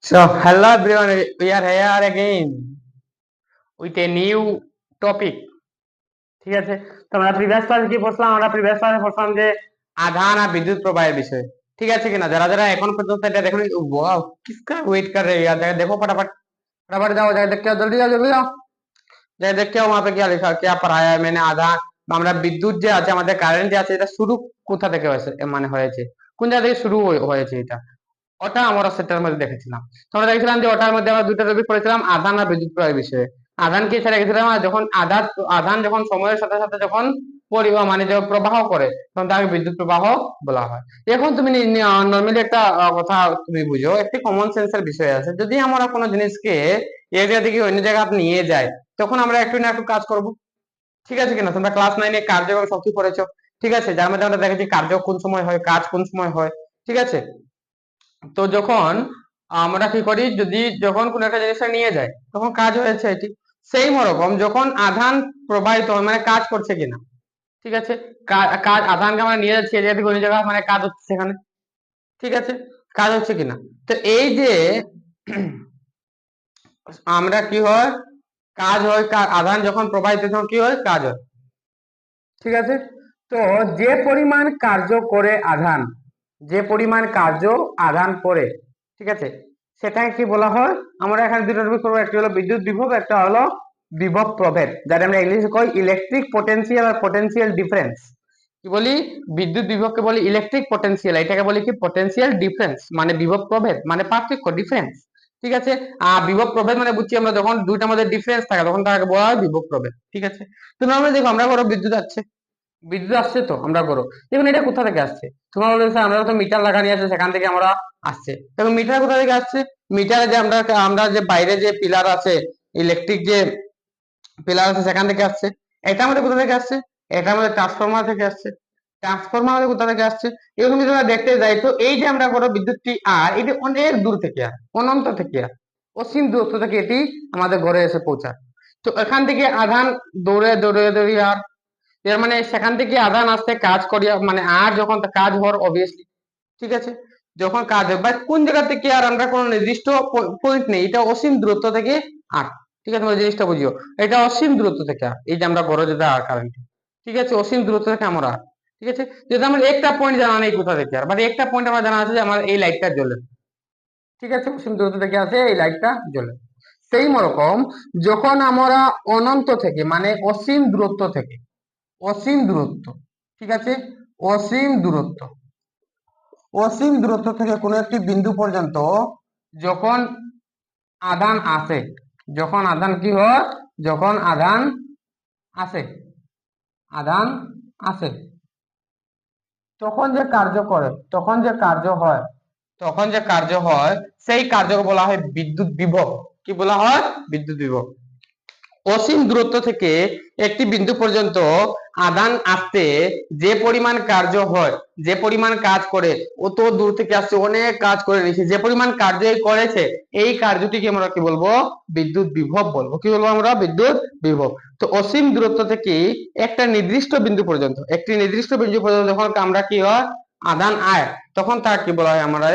So, hello everyone, we are here again with a new topic. ঠিক আছে তো আমরা প্রিভিয়াস ক্লাসে কি পড়ছিলাম আমরা প্রিভিয়াস ক্লাসে পড়ছিলাম যে আধান আর বিদ্যুৎ প্রবাহের বিষয়ে ঠিক আছে কিনা যারা যারা এখন পর্যন্ত এটা দেখুন ওয়াও किसका वेट कर रहे हो यार जरा देखो फटाफट फटाफट जाओ जरा देख के आओ जल्दी जाओ जल्दी जाओ जरा देख के आओ वहां पे क्या लिखा है, क्या पढ़ाया है मैंने আধান বা আমরা বিদ্যুৎ যে আছে আমাদের কারেন্ট যে আছে এটা শুরু কোথা থেকে হয়েছে এ মানে হয়েছে কোন জায়গা থেকে শুরু হয়ে- হয়েছে এটা ওটা আমরা সেটার মধ্যে দেখেছিলাম। তো আমরা দেখেছিলাম যে ওটার মধ্যে আমরা দুটো টপিক পড়েছিলাম আধান আর বিদ্যুৎ প্রবাহের বিষয়ে। আধান কি সেটা দেখেছিলাম? আর যখন আধান আধান যখন সময়ের সাথে সাথে যখন পরিবাহ মানে যে প্রবাহ করে, তখন তাকে বিদ্যুৎ প্রবাহ বলা হয়। এখন তুমি নর্মালি একটা কথা তুমি বুঝো, একটি কমন সেন্সের বিষয় আছে। যদি আমরা কোনো জিনিসকে জায়গা থেকে অন্য জায়গা নিয়ে যাই, তখন আমরা একটু না একটু কাজ করব। ঠিক আছে কিনা? তোমরা ক্লাস নাইনে কার্য এবং পড়েছো। ঠিক আছে? যার মধ্যে আমরা দেখেছি কার্য কোন সময় হয়, কাজ কোন সময় হয়। ঠিক আছে? তো যখন আমরা কি করি, যদি যখন কোন একটা জিনিসটা নিয়ে যায় তখন কাজ হয়েছে এটি। সেই রকম যখন আধান প্রবাহিত হয় মানে কাজ করছে কিনা, ঠিক আছে? কাজ, আধানকে আমরা নিয়ে যাচ্ছি জায়গা থেকে অন্য জায়গা মানে কাজ হচ্ছে সেখানে, ঠিক আছে? কাজ হচ্ছে কিনা? তো এই যে আমরা কি হয়, কাজ হয় আধান যখন প্রবাহিত তখন কি হয়? কাজ হয়, ঠিক আছে? তো যে পরিমাণ কার্য করে আধান যে পরিমাণ কার্য আধান করে, ঠিক আছে? সেটাকে কি বলা হয়? আমরা এখানে দুটো টপিক করব। একটা হলো বিদ্যুৎ বিভব একটা হলো বিভব প্রভেদ যারা আমরা ইংলিশে কই ইলেকট্রিক পটেনশিয়াল আর পটেনশিয়াল ডিফারেন্স কি বলি? বিদ্যুৎ বিভবকে বলি ইলেকট্রিক পটেনশিয়াল এটাকে বলি কি? পটেনশিয়াল ডিফারেন্স মানে বিভব প্রভেদ মানে পার্থক্য ডিফারেন্স ঠিক আছে? আর বিভব প্রভেদ মানে বুঝছি আমরা যখন দুইটার মধ্যে ডিফারেন্স থাকে, তখন তাকে বলা হয় বিভব প্রভেদ। ঠিক আছে? তো নর্মালি দেখো আমরা করো বিদ্যুৎ আছে বিদ্যুৎ আসছে তো, আমরা করো। দেখুন, এটা কোথা থেকে আসছে? তোমার বলেছে আমরা তো মিটার লাগানি আছে, সেখান থেকে আমরা আসছে। দেখুন, মিটার কোথা থেকে আসছে? মিটারে যে আমরা আমরা যে বাইরে যে পিলার আছে, ইলেকট্রিক যে পিলার আছে, সেখান থেকে আসছে। এটা আমাদের কোথা থেকে আসছে? এটা আমাদের ট্রান্সফরমার থেকে আসছে। ট্রান্সফরমার কোথা থেকে আসছে? এরকম যদি আমরা দেখতে যাই, তো এই যে আমরা করো বিদ্যুৎটি আর, এটি অনেক দূর থেকে আর, অনন্ত থেকে আর, অসীম দূরত্ব থেকে এটি আমাদের ঘরে এসে পৌঁছায়। তো এখান থেকে আধান দৌড়ে দৌড়ে দৌড়ে আর এর মানে সেখান থেকে আধান আসতে কাজ করিয়া মানে আর যখন কাজ হওয়ার অবভিয়াসলি ঠিক আছে? যখন কাজ হয় বা কোন জায়গা থেকে আর আমরা কোনো নির্দিষ্ট পয়েন্ট নেই, এটা অসীম দূরত্ব থেকে আর, ঠিক আছে? জিনিসটা বুঝিও। এটা অসীম দূরত্ব থেকে আর, এই যে আমরা বড় যেটা আর কারেন্ট ঠিক আছে? অসীম দূরত্ব থেকে আমরা আর, ঠিক আছে? যদি আমার একটা পয়েন্ট জানা নেই কোথা থেকে আর মানে একটা পয়েন্ট আমার জানা আছে যে আমার এই লাইটটা জ্বলে। ঠিক আছে? অসীম দূরত্ব থেকে আছে এই লাইটটা জ্বলে। সেই রকম যখন আমরা অনন্ত থেকে মানে অসীম দূরত্ব থেকে অসীম দূরত্ব, ঠিক আছে? অসীম দূরত্ব। অসীম দূরত্ব থেকে কোনো একটি বিন্দু পর্যন্ত যখন আধান আসে, যখন আধান কি হয়? যখন আধান আসে আধান আসে। তখন যে কার্য করে, তখন যে কার্য হয়, তখন যে কার্য হয়, সেই কার্যকে বলা হয় বিদ্যুৎ বিভব। কি বলা হয়? বিদ্যুৎ বিভব। অসীম দূরত্ব থেকে একটি বিন্দু পর্যন্ত আদান আসতে যে পরিমাণ কার্য হয়, যে পরিমাণ কাজ করে অত দূর থেকে আসছে, অনেক কাজ করে নিয়েছে, যে পরিমাণ কার্য করেছে, এই কার্যটিকে আমরা কি বলব? বিদ্যুৎ বিভব বলব। কি বলব আমরা? বিদ্যুৎ বিভব। তো অসীম দূরত্ব থেকে একটা নির্দিষ্ট বিন্দু পর্যন্ত, একটি নির্দিষ্ট বিন্দু পর্যন্ত যখন আমরা কি হয়? আদান আয়, তখন তার কি বলা হয় আমরা,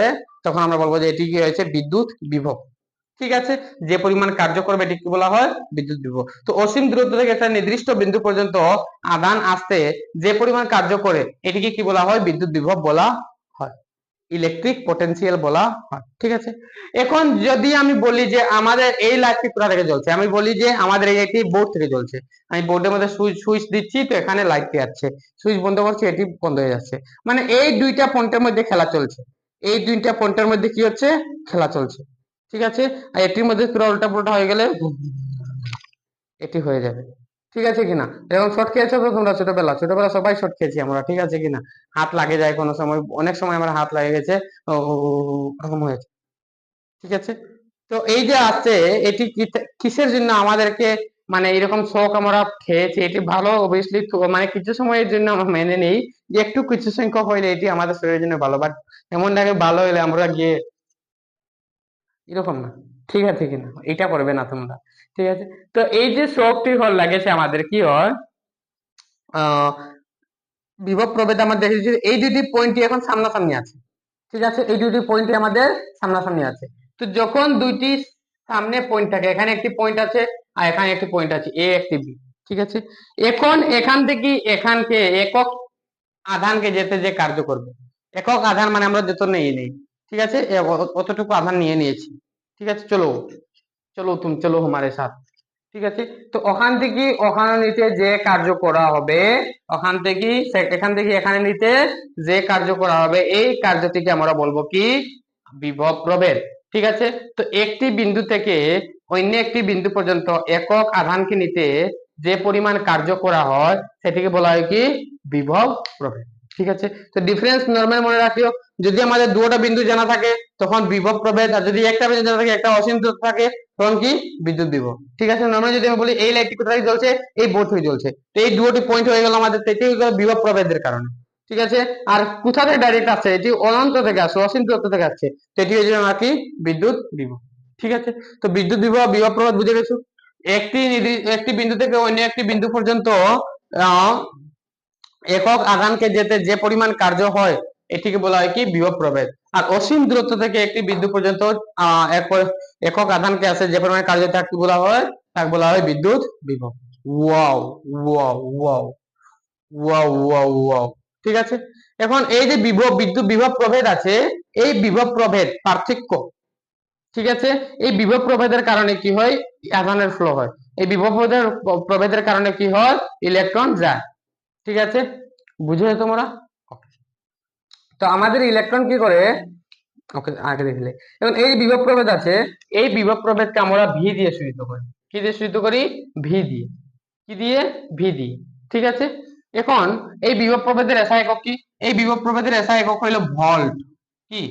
তখন আমরা বলব যে এটি কি হয়েছে? বিদ্যুৎ বিভব। ঠিক আছে? যে পরিমাণ কার্য করবে এটি কি বলা হয়? বিদ্যুৎ বিভব। তো অসীম দূরত্ব থেকে একটা নির্দিষ্ট বিন্দু পর্যন্ত আদান আসতে যে পরিমাণ কার্য করে, এটিকে কি বলা হয়? বিদ্যুৎ বিভব বলা হয়। ইলেকট্রিক পটেনশিয়াল বলা হয়। ঠিক আছে? এখন যদি আমি বলি যে আমাদের এই লাইটটি কোথা থেকে জ্বলছে? আমি বলি যে আমাদের এই একটি বোর্ড থেকে জ্বলছে। আমি বোর্ডের মধ্যে সুইচ সুইচ দিচ্ছি, তো এখানে লাইটটি আছে সুইচ বন্ধ করছি, এটি বন্ধ হয়ে যাচ্ছে। মানে এই দুইটা পয়েন্টের মধ্যে খেলা চলছে। এই দুইটা পয়েন্টের মধ্যে কি হচ্ছে? খেলা চলছে। ঠিক আছে? আর এটির মধ্যে পুরো উল্টা পুল্টা হয়ে গেলে এটি হয়ে যাবে। ঠিক আছে কিনা? এরকম শর্ট খেয়েছো তো? তোমরা ছোটবেলা ছোটবেলা সবাই শর্ট খেয়েছি আমরা, ঠিক আছে কিনা? হাত লাগে যায় কোনো সময়, অনেক সময় আমার হাত লাগে গেছে ওরকম হয়েছে। ঠিক আছে? তো এই যে আছে এটি কিসের জন্য আমাদেরকে মানে এরকম শখ আমরা খেয়েছি? এটি ভালো অবভিয়াসলি মানে কিছু সময়ের জন্য আমরা মেনে নেই। যে একটু কিছু সংখ্যক হইলে এটি আমাদের শরীরের জন্য ভালো বাট এমন লাগে ভালো হলে আমরা গিয়ে এরকম না। ঠিক আছে কিনা এটা করবে না তোমরা। ঠিক আছে? তো এই যে শখটি হল, লাগেছে আমাদের, কি হয় বিভব প্রভেদ আমরা দেখেছি, এই দুটি পয়েন্টই এখন সামনাসামনি আছে। ঠিক আছে? এই দুটি পয়েন্টই আমাদের সামনাসামনি আছে। তো যখন দুইটি সামনে পয়েন্ট থাকে, এখানে একটি পয়েন্ট আছে আর এখানে একটি পয়েন্ট আছে এ একটি বি ঠিক আছে? এখন এখান থেকে এখানকে একক আধানকে যেতে যে কার্য করবে। একক আধান মানে আমরা যত নেই নেই। ঠিক আছে? অতটুকু আধার নিয়ে নিয়েছি। ঠিক আছে? চলো চলো তুমি, চলো আমারে সাথ। ঠিক আছে? তো ওখান থেকে, ওখানে নিতে যে কার্য করা হবে, ওখান থেকে এখান থেকে, এখানে নিতে যে কার্য করা হবে, এই কার্যটিকে আমরা বলব কি? বিভব প্রভেদ। ঠিক আছে? তো একটি বিন্দু থেকে অন্য একটি বিন্দু পর্যন্ত একক আধানকে নিতে যে পরিমাণ কার্য করা হয়, সেটিকে বলা হয় কি? বিভব প্রভেদ। ঠিক আছে? তো ডিফারেন্স নর্মাল মনে রাখিও, যদি আমাদের দুটো বিন্দু জানা থাকে, তখন বিভব প্রভেদ, আর যদি একটা বিন্দু জানা থাকে, একটা অসীম থাকে, তখন কি? বিদ্যুৎ বিভব। ঠিক আছে? নর্মালি যদি আমি বলি, এই লাইটটি কোথায় জ্বলছে? এই বোর্ড হয়ে জ্বলছে। তো এই দুটি পয়েন্ট হয়ে গেল আমাদের গেল বিভব প্রভেদের কারণে। ঠিক আছে? আর কোথা থেকে ডাইরেক্ট আসছে? এটি অনন্ত থেকে আসছে, অসীম দূরত্ব থেকে আসছে। তো এটি হয়ে যাবে কি? বিদ্যুৎ বিভব। ঠিক আছে? তো বিদ্যুৎ বিভব বিভব প্রভেদ বুঝে গেছো? একটি একটি বিন্দু থেকে অন্য একটি বিন্দু পর্যন্ত একক আধানকে যেতে যে পরিমাণ কার্য হয়, এটিকে বলা হয় কি? বিভব প্রভেদ। আর অসীম দূরত্ব থেকে একটি বিন্দু পর্যন্ত একক আধানকে আসে যে পরিমাণ কার্য, তাকে বলা হয়? তাকে বলা হয় বিদ্যুৎ বিভব। Wow wow wow wow wow wow. ঠিক আছে? এখন এই যে বিভব, বিদ্যুৎ বিভব প্রভেদ আছে, এই বিভব প্রভেদ পার্থক্য, ঠিক আছে? এই বিভব প্রভেদের কারণে কি হয়? আধানের ফ্লো হয়। এই বিভব প্রভেদের প্রভেদের কারণে কি হয়? ইলেকট্রন যায়। ঠিক আছে? বুঝে তোমরা? তো আমাদের ইলেকট্রন কি করে? ওকে আগে দেখলে এখন এই বিভব প্রভেদ আছে। এই বিভব প্রভেদকে আমরা ভি দিয়ে সূচিত করি। কি দিয়ে সূচিত করি? ভি দিয়ে। কি দিয়ে? ভি দিয়ে। ঠিক আছে? এখন এই বিভব প্রভেদের এসআই একক কি? এই বিভব প্রভেদের এসআই একক হলো ভল্ট। কি?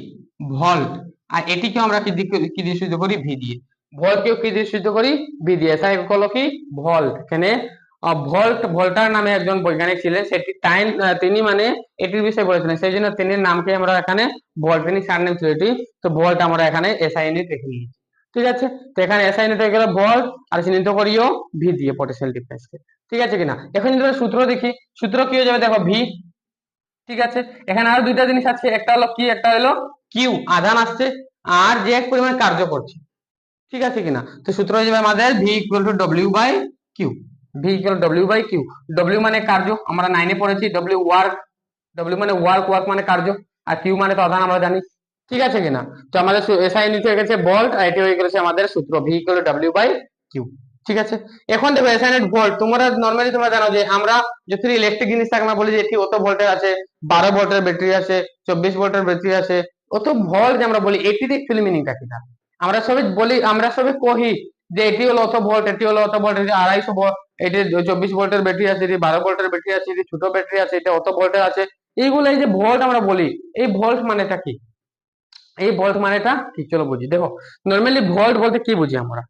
ভল্ট। আর এটিকে আমরা কি দিয়ে কি দিয়ে সূচিত করি? ভি দিয়ে। ভল্টকেও কি দিয়ে সূচিত করি? ভি দিয়ে। এসআই একক হলো কি? ভল্ট। এখানে ভল্ট, ভল্টার নামে একজন বৈজ্ঞানিক ছিলেন। সেটি টাইম তিনি মানে এটির বিষয়ে বলেছিলেন। সেই জন্য তিনি নামকে আমরা এখানে ভল্ট তিনি সারনেম ছিল এটি। তো ভল্ট আমরা এখানে এসআই ইউনিট রেখে নিয়েছি। ঠিক আছে? তো এখানে এসআই হয়ে গেল ভল্ট, আর চিহ্নিত করিও ভি দিয়ে পটেনশিয়াল ডিফারেন্সকে ঠিক আছে কিনা? এখন যদি সূত্র দেখি, সূত্র কি হয়ে যাবে দেখো ভি। ঠিক আছে? এখানে আর দুইটা জিনিস আছে। একটা হলো কি, একটা হলো কিউ। আধান আসছে, আর যে এক পরিমাণ কার্য করছে। ঠিক আছে কিনা? তো সূত্র হয়ে যাবে আমাদের V equal to W by Q V W by Q W মানে কার্য, আমরা নাইনে পড়েছি। ডব্লিউ ওয়ার্ক ডব্লিউ মানে ওয়ার্ক ওয়ার্ক মানে কার্য। আর কিউ মানে তো আধান, আমরা জানি। ঠিক আছে কিনা? তো আমাদের এসআই নিচে হয়ে গেছে আর এটি হয়ে গেছে আমাদের সূত্র। ডব্লিউ বাই কিউ ঠিক আছে? এখন দেখো ভোল্ট তোমরা নর্মালি তোমরা জানো যে আমরা যদি ইলেকট্রিক জিনিস থাকে, আমরা বলি যে এটি অত ভোল্টের আছে, বারো ভোল্টের ব্যাটারি আছে, চব্বিশ ভোল্টের ব্যাটারি আছে, অত ভোল্ট আমরা বলি, এটির অ্যাকচুয়ালি মিনিংটা কি না আমরা সবাই বলি, আমরা সবাই কহি যে এটি হলো অত ভোল্ট এটি হলো অত ভোল্ট আড়াইশো ভোল্ট এটি চব্বিশ ভোল্টের ব্যাটারি আছে এটি বারো ভোল্টের ব্যাটারি আছে এটি ছোট ব্যাটারি আছে এটা অত ভোল্টের আছে, এইগুলো এই যে ভোল্ট আমরা বলি, এই ভোল্ট মানেটা কি? এই ভোল্ট মানেটা কি? চলো বুঝি। দেখো নর্মালি ভোল্ট বলতে কি বুঝি আমরা?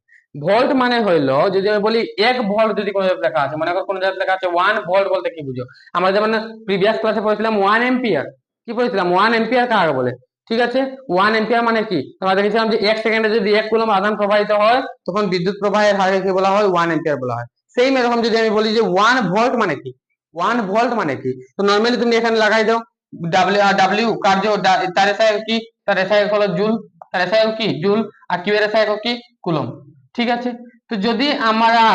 ভোল্ট মানে হইল, যদি আমি বলি এক ভোল্ট যদি কোনো জায়গায় লেখা আছে, মনে করো কোনো জায়গায় লেখা আছে ওয়ান ভোল্ট বলতে কি বুঝো? আমরা যেমন প্রিভিয়াস ক্লাসে পড়েছিলাম ওয়ান এম্পিয়ার কি পড়েছিলাম? ওয়ান এম্পিয়ার কাকে বলে? ঠিক আছে? ওয়ান এম্পিয়ার মানে কি? আমরা দেখেছিলাম যে এক সেকেন্ডে যদি এক কুলম আধান প্রবাহিত হয়, তখন বিদ্যুৎ প্রবাহের হারকে কি বলা হয়? ওয়ান এম্পিয়ার বলা হয়। সেই এরকম যদি আমি বলি যে ওয়ান ভোল্ট মানে কি? ওয়ান ভোল্ট মানে কি? তো নর্মালি তুমি এখানে লাগাই দাও। ডাব্লিউ ডাব্লিউ কার্য তার এসআই কি? তার এসআই হলো জুল, তার এসআই কি? জুল, আর কিউ এর কি? কুলম ঠিক আছে? তো যদি আমরা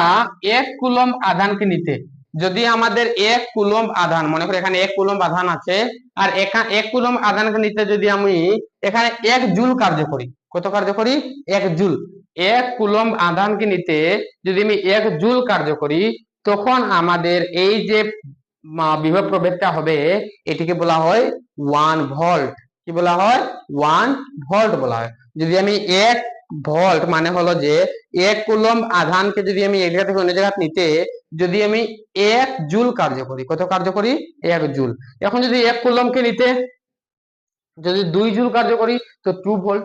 এক কুলম আধানকে নিতে, যদি আমাদের এক কুলম আধান, মনে করি এখানে এক কুলম আধান আছে, আর এখানে এক কুলম আধানকে নিতে যদি আমি এখানে এক জুল কার্য করি কত কার্য করি? এক জুল। এক কুলম আধানকে নিতে যদি আমি এক জুল কার্য করি, তখন আমাদের এই যে বিভব প্রভেদটা হবে, এটিকে বলা হয় ওয়ান ভোল্ট কি বলা হয়? ওয়ান ভোল্ট বলা হয়। যদি আমি এক ভোল্ট মানে হলো যে, এক কুলম আধানকে যদি আমি এক জায়গা থেকে অন্য জায়গা নিতে, যদি আমি এক জুল কার্য করি, কত কার্য করি? এক জুল। এখন যদি এক কুলমকে নিতে, যদি দুই জুল কার্য করি, তো টু ভোল্ট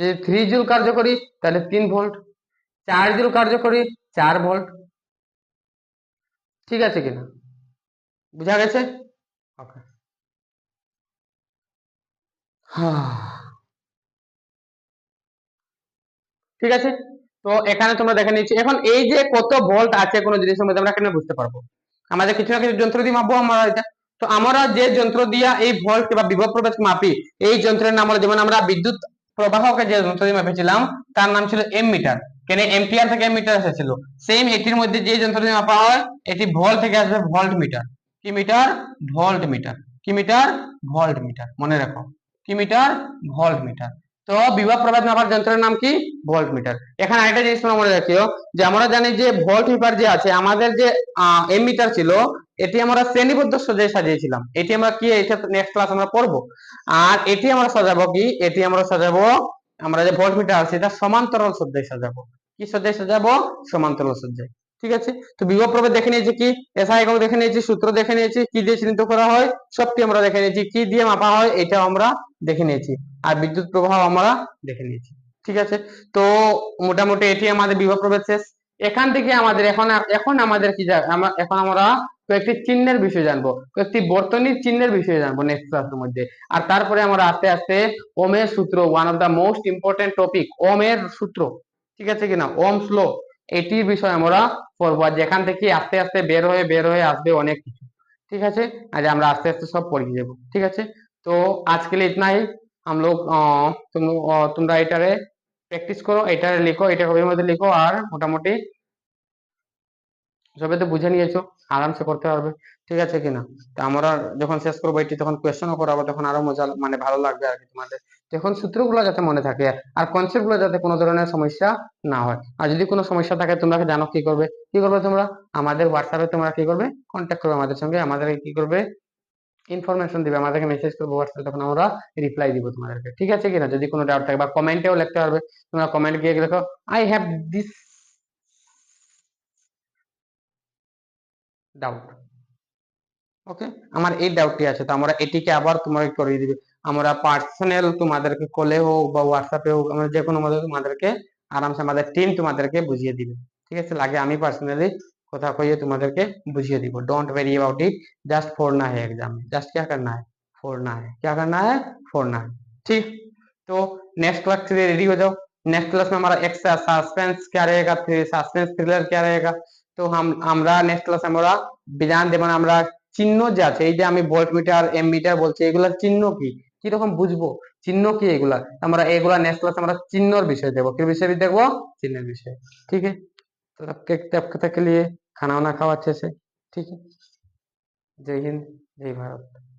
যদি থ্রি জুল কার্য করি তাহলে তিন ভোল্ট চার জুল কার্য করি চার ভোল্ট ঠিক আছে কিনা? বুঝা গেছে? ওকে ঠিক আছে? তো এখানে তোমরা দেখে নিচ্ছি। এখন এই যে কত ভোল্ট আছে কোনো জিনিসের মধ্যে আমরা কেন বুঝতে পারব? আমাদের কিছু না কিছু যন্ত্র দিয়ে মাপবো আমরা এটা। তো আমরা যে যন্ত্র দিয়া এই ভোল্ট বা বিভব প্রবেশ মাপি, এই যন্ত্রের নাম হলো যেমন আমরা বিদ্যুৎ প্রবাহকে যে যন্ত্র দিয়ে মেপেছিলাম তার নাম ছিল এম মিটার কেন এম্পিয়ার থেকে মিটার এসেছিল? সেম এটির মধ্যে যে যন্ত্রটি মাপা হয়, এটি ভোল্ট থেকে আসবে ভোল্ট মিটার কি মিটার ভোল্ট মিটার কি মিটার ভোল্ট মিটার মনে রাখো। কি মিটার ভোল্ট মিটার তো বিভব প্রভেদ মাপার যন্ত্রের নাম কি? ভোল্ট মিটার এখানে আরেকটা জিনিস তোমরা মনে রাখিও, যে আমরা জানি যে ভোল্ট মিটার যে আছে, আমাদের যে এম মিটার ছিল, এটি আমরা শ্রেণীবদ্ধ সজ্জায় সাজিয়েছিলাম। এটি আমরা কি, এটা নেক্সট ক্লাস আমরা পড়ব? আর এটি আমরা সাজাবো কি? এটি আমরা সাজাবো, আমরা যে ভোল্ট মিটার আছে, এটা সমান্তরাল সজ্জায় সাজাবো। কি সজ্জায় সাজাবো? সমান্তরাল সজ্জায় ঠিক আছে? তো বিভব প্রভেদ দেখে নিয়েছি কি? এসআই একক দেখে নিয়েছি, সূত্র দেখে নিয়েছি, কি দিয়ে চিহ্নিত করা হয়? সবটি আমরা দেখে নিয়েছি। কি দিয়ে মাপা হয়? এটা আমরা দেখে নিয়েছি। আর বিদ্যুৎ প্রবাহ আমরা দেখে নিয়েছি। ঠিক আছে? তো মোটামুটি এটি আমাদের বিভব প্রভেদ শেষ। এখান থেকে আমাদের এখন এখন আমাদের কি এখন আমরা কয়েকটি চিহ্নের বিষয় জানব। কয়েকটি বর্তনীর চিহ্নের বিষয়ে জানব নেক্সট ক্লাসের মধ্যে। আর তারপরে আমরা আস্তে আস্তে ওমের সূত্র one of the most important topic ওমের সূত্র। ঠিক আছে কিনা? ওম স্লো এটির বিষয় আমরা পড়ব। আর যেখান থেকে আস্তে আস্তে বের হয়ে বের হয়ে আসবে অনেক কিছু। ঠিক আছে? আজ আমরা আস্তে আস্তে সব পড়িয়ে যাব ঠিক আছে? तो आज के लिए इतना ही हम लोग अ, तुम अ, তোমরা এটারে প্র্যাকটিস করো এটারে লিখো এটা কবির মধ্যে লিখো আর মোটামুটি সবে তো বুঝে নিয়েছো আরামসে করতে পারবে ঠিক আছে কিনা তো আমরা যখন শেষ করবো এটি তখন কোয়েশ্চেনও করাবো তখন আরো মজা মানে ভালো লাগবে আর কি তোমাদের তখন সূত্রগুলো যাতে মনে থাকে আর কনসেপ্ট গুলো যাতে কোনো ধরনের সমস্যা না হয় আর যদি কোনো সমস্যা থাকে তোমরা জানো কি করবে কি করবে তোমরা আমাদের হোয়াটসঅ্যাপে তোমরা কি করবে কন্ট্যাক্ট করবে আমাদের সঙ্গে আমাদেরকে কি করবে ইনফরমেশন দিবে, আমাদেরকে মেসেজ করবে হোয়াটসঅ্যাপে তখন আমরা রিপ্লাই দিব তোমাদেরকে। ঠিক আছে কিনা? যদি কোনো ডাউট থাকে বা কমেন্টেও লিখতে পারবে। তোমরা কমেন্ট গিয়ে লেখো I have this doubt okay আমার এই ডাউটটি আছে, তো আমরা এটিকে আবার তোমাকে করিয়ে দিবে। আমরা পার্সোনাল তোমাদেরকে কলে হোক বা হোয়াটসঅ্যাপে হোক, আমরা যে কোনো তোমাদেরকে আরামসে, আমাদের টিম তোমাদেরকে বুঝিয়ে দিবে। ঠিক আছে? লাগে আমি পার্সোনালি কথা কইয়ে তোমাদেরকে बुझिए দিব don't worry about it just फोड़ना है एग्जाम में जस्ट क्या करना है फोड़ना है क्या करना है फोड़ना है ठीक तो नेक्स्ट क्लास के लिए रेडी हो जाओ नेक्स्ट क्लास में हमारा एक सस्पेंस क्या रहेगा सस्पेंस थ्रिलर क्या रहेगा তো हम- আমরা নেক্সট ক্লাস আমরা বিধান দেব না আমরা চিহ্ন যে আছে এই যে আমি ভোল্ট মিটার এম মিটার বলছি এগুলার চিহ্ন কি কিরকম বুঝবো চিহ্ন কি এগুলা আমরা এগুলা নেক্সট ক্লাস আমরা চিহ্নর বিষয় দেবো কি বিষয় দেখবো চিহ্নের বিষয় ঠিক আছে तो के, तब तक के लिए खाना वाना खाओ अच्छे से, ठीक है? जय हिंद, जय भारत।